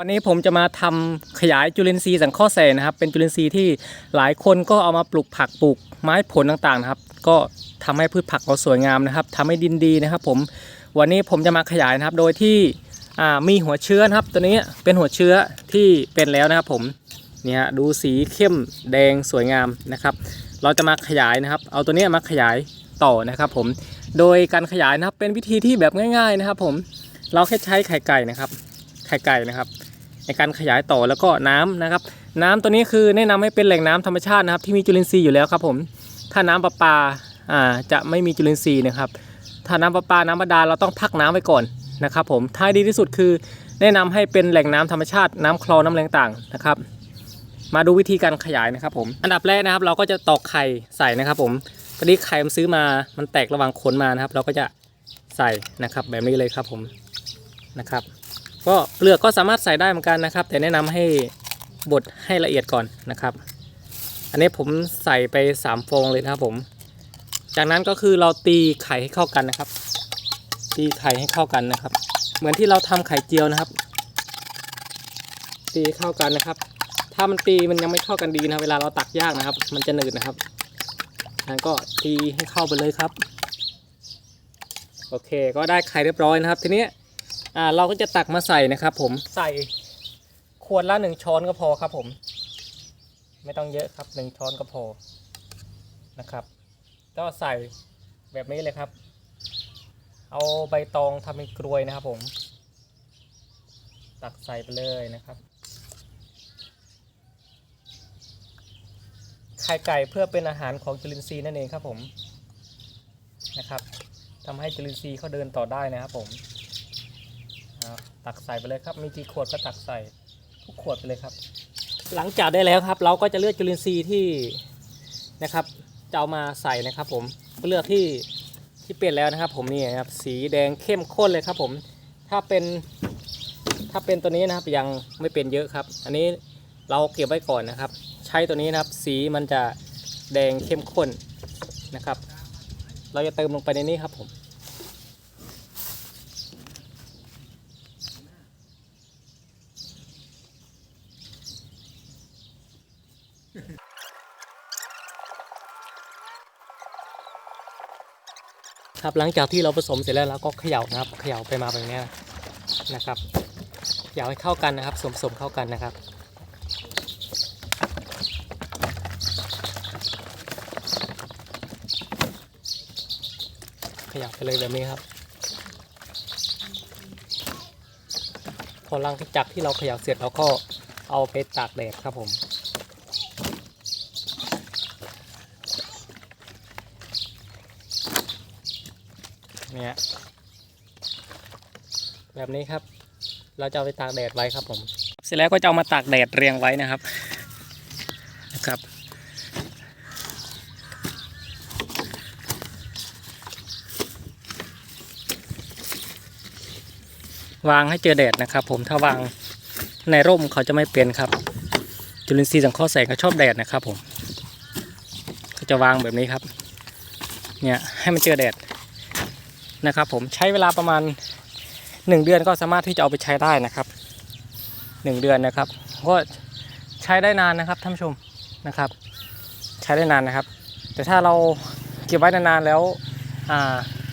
วันนี้ผมจะมาทำขยายจุลินทรีย์สังเคราะห์แสงนะครับเป็นจุลินทรีย์ที่หลายคนก็เอามาปลูกผักปลูกไม้ผลต่างๆนะครับ ก็ทำให้พืชผักเราสวยงามนะครับทำให้ดินดีนะครับ ผมวันนี้ผมจะมาขยายนะครับ โดยที่มีหัวเชื้อนะครับ ตัวนี้เป็นหัวเชื้อที่เป็นแล้วนะครับ ผมนี่ฮะดูสีเข้มแดงสวยงามนะครับ เราจะมาขยายนะครับ เอาตัวนี้มาขยายต่อนะครับ ผมโดยการขยายนะครับเป็นวิธีที่แบบง่าย ๆนะครับ ผมเราแค่ใช้ไข่ไก่นะครับ ไข่ไก่นะครับ ในการขยายต่อแล้วก็น้ำนะครับ น้ำตัวนี้คือแนะนำให้เป็นแหล่งน้ำธรรมชาตินะครับ ที่มีจุลินทรีย์อยู่แล้วครับผมถ้าน้ำประปาอ่าจะไม่มีจุลินทรีย์นะครับ ถ้าน้ำประปาน้ำบาดาลเราต้องพักน้ำไว้ก่อนนะครับผมท้ายดีที่สุดคือ แนะนำให้เป็นแหล่งน้ำธรรมชาติน้ำคลองน้ำแรงต่างนะครับ มาดูวิธีการขยายนะครับผมอันดับแรกนะครับ เราก็จะตอกไข่ใส่นะครับ ผมพอดีไข่มันซื้อมามันแตกระหว่างขนมานะครับ เราก็จะใส่นะครับแบบนี้เลยครับผมนะครับ ก็เปลือกก็สามารถใส่ได้เหมือนกันนะครับ แต่แนะนำให้บดให้ละเอียดก่อนนะครับ อันนี้ผมใส่ไป 3 ฟองเลยนะครับผม จากนั้นก็คือเราตีไข่ให้เข้ากันนะครับ ตีไข่ให้เข้ากันนะครับ เหมือนที่เราทำไข่เจียวนะครับ ตีเข้ากันนะครับ ถ้ามันตีมันยังไม่เข้ากันดีนะเวลาเราตักยางนะครับ มันจะหนืดนะครับนั้นก็ตีให้เข้าไปเลยครับ โอเค ก็ได้ไข่เรียบร้อยนะครับ ทีนี้ อ่าเราก็จะตักมาใส่นะครับ ผมใส่ขวดละหนึ่งช้อนก็พอครับ ผม ไม่ต้องเยอะครับหนึ่งช้อนก็พอนะครับ ก็ใส่แบบนี้เลยครับ เอาใบตองทำเป็นกรวยนะครับ ผม ตักใส่ไปเลยนะครับไข่ไก่เพื่อเป็นอาหารของจุลินทรีย์นั่นเองครับผมนะครับทำให้จุลินทรีย์เขาเดินต่อได้นะครับผม ตักใส่ไปเลยครับมีกี่ขวดก็ตักใส่ทุกขวดไปเลยครับ หลังจากได้แล้วครับ เราก็จะเลือกจุลินทรีย์ที่นะครับจะเอามาใส่นะครับ ผมเลือกที่ที่เป็นแล้วนะครับ ผมนี่นะครับสีแดงเข้มข้นเลยครับ ผมถ้าเป็นถ้าเป็นตัวนี้นะครับยังไม่เป็นเยอะครับ อันนี้เราเก็บไว้ก่อนนะครับ ใช้ตัวนี้นะครับ สีมันจะแดงเข้มข้นนะครับ เราจะเติมลงไปในนี้ครับผม ครับหลังจากที่เราผสมเสร็จแล้วเราก็เขย่านะครับเขย่าไปมาแบบนี้นะครับเขย่าให้เข้ากันนะครับสมสมเข้ากันนะครับขยับไปเลยแบบนี้ครับ พอหลังจากที่เราเขยับเสร็จเราก็เอาไปตากแดดครับผม เนี่ยแบบนี้ครับ เราจะเอาไปตากแดดไว้ครับผม เสร็จแล้วก็จะเอามาตากแดดเรียงไว้นะครับนะครับวางให้เจอแดดนะครับ ผมถ้าวางในร่มเขาจะไม่เป็นครับ จุลินทรีย์สังเคราะห์แสงเขาชอบแดดนะครับผมเขาจะวางแบบนี้ครับ เนี่ยให้มันเจอแดด นะครับ ผมใช้เวลาประมาณ 1 เดือนก็สามารถที่จะเอาไปใช้ได้นะครับ 1 เดือนนะครับ ก็ใช้ได้นานนะครับท่านผู้ชมนะครับ ใช้ได้นานนะครับ แต่ถ้าเราเก็บไว้นานๆแล้ว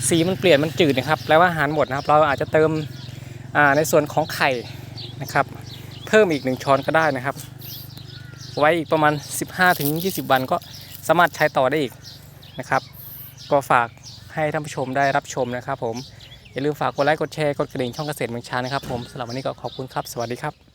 สีมันเปลี่ยนมันจืดนะครับแปลว่าอาหารหมดนะครับ เราอาจจะเติมในส่วนของไข่นะครับ เพิ่มอีก 1 ช้อนก็ได้นะครับ ไว้อีกประมาณ 15-20 วันก็สามารถใช้ต่อได้อีกนะครับ ก็ฝาก ให้ท่านผู้ชมได้รับชมนะครับผมอย่าลืมฝากกดไลค์กดแชร์กดกระดิ่งช่องเกษตรเมืองชานะครับผมสำหรับวันนี้ก็ขอบคุณครับ สวัสดีครับ